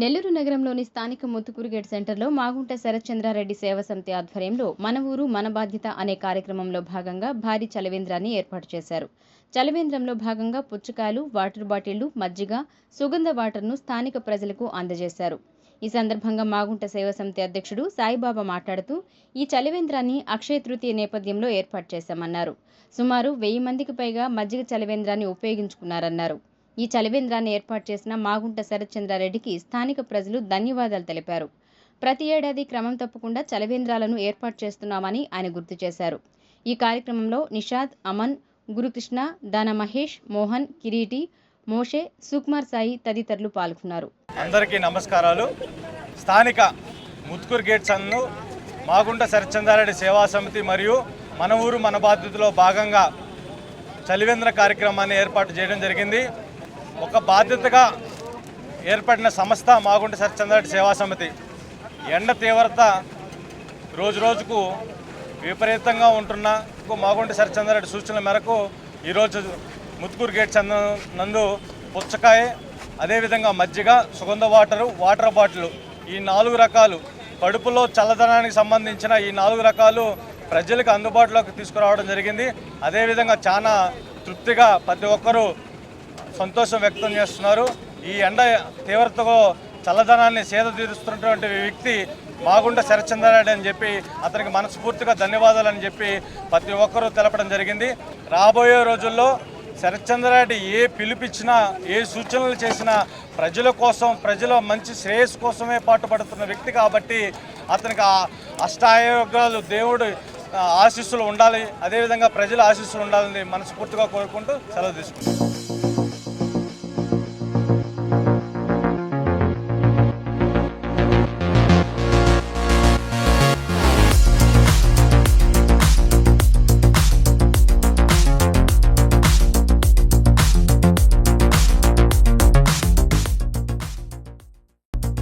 Nellore నగరంలోని స్థానిక Muthukuru gate సెంటర్లో మాగుంట శరత్చంద్రారెడ్డి సేవ సమితి ఆధ్వర్యంలో మన ఊరు మన బాధ్యత అనే కార్యక్రమంలో భాగంగా భారీ చలవేంద్రాన్ని ఏర్పాటు చేశారు. చలవేంద్రంలో భాగంగా పుచ్చకాయలు వాటర్ బాటిళ్ళు మజ్జిగ సుగంధ వాటర్ను స్థానిక ప్రజలకు అందజేశారు. ఈ సందర్భంగా మాగుంట సేవ సమితి అధ్యక్షుడు సాయిబాబా మాట్లాడుతూ ఈ చలివేంద్రాన్ని అక్షయ తృతీయ నేపథ్యంలో ఏర్పాటు చేశామన్నారు. సుమారు వెయ్యి మందికి పైగా మజ్జిగ చలివేంద్రాన్ని ఉపయోగించుకున్నారన్నారు. ఈ చలివేంద్రాన్ని ఏర్పాటు చేసిన మాగుంట శరత్చంద్రారెడ్డికి స్థానిక ప్రజలు ధన్యవాదాలు తెలిపారు. ప్రతి ఏడాది క్రమం తప్పకుండా చలివేంద్రాలను ఏర్పాటు చేస్తున్నామని ఆయన గుర్తు చేశారు. ఈ కార్యక్రమంలో నిషాద్ అమన్ గురుకృష్ణ దాన మహేష్ మోహన్ కిరీటి మోషే సుకుమార్ సాయి తదితరులు పాల్గొన్నారు. అందరికీ నమస్కారాలు. స్థానిక ముత్కూర్ గేట్ సంఘం మాగుంట శరత్చంద్రారెడ్డి సేవా సమితి మరియు మన ఊరు మన బాధ్యతలో భాగంగా చలివేంద్ర కార్యక్రమాన్ని ఏర్పాటు చేయడం జరిగింది. ఒక బాధ్యతగా ఏర్పడిన సంస్థ మాగుంట సరిచందారెడ్డి సేవా సమితి. ఎండ తీవ్రత రోజు రోజుకు విపరీతంగా ఉంటున్న మాగుంట సరిచంద్రారెడ్డి సూచనల మేరకు ఈరోజు ముత్కూరు గేట్ అందు- నందు పుచ్చకాయ అదేవిధంగా మజ్జిగ సుగంధ వాటరు వాటర్ బాటిల్ ఈ నాలుగు రకాలు కడుపులో చల్లదనానికి సంబంధించిన ఈ నాలుగు రకాలు ప్రజలకు అందుబాటులోకి తీసుకురావడం జరిగింది. అదేవిధంగా చాలా తృప్తిగా ప్రతి ఒక్కరూ సంతోషం వ్యక్తం చేస్తున్నారు. ఈ ఎండ తీవ్రతతో చల్లదనాన్ని సేద తీరుస్తున్నటువంటి వ్యక్తి మాగుండ శరచంద్రారెడ్డి అని చెప్పి అతనికి మనస్ఫూర్తిగా ధన్యవాదాలు అని చెప్పి ప్రతి ఒక్కరూ తెలపడం జరిగింది. రాబోయే రోజుల్లో శరత్చంద్రారెడ్డి ఏ పిలుపిచ్చినా ఏ సూచనలు చేసినా ప్రజల కోసం ప్రజల మంచి శ్రేయస్సు కోసమే పాటుపడుతున్న వ్యక్తి కాబట్టి అతనికి ఆ అష్టాయోగాలు దేవుడు ఆశీస్సులు ఉండాలి. అదేవిధంగా ప్రజల ఆశీస్సులు ఉండాలని మనస్ఫూర్తిగా కోరుకుంటూ సెలవు తీసుకుంటాం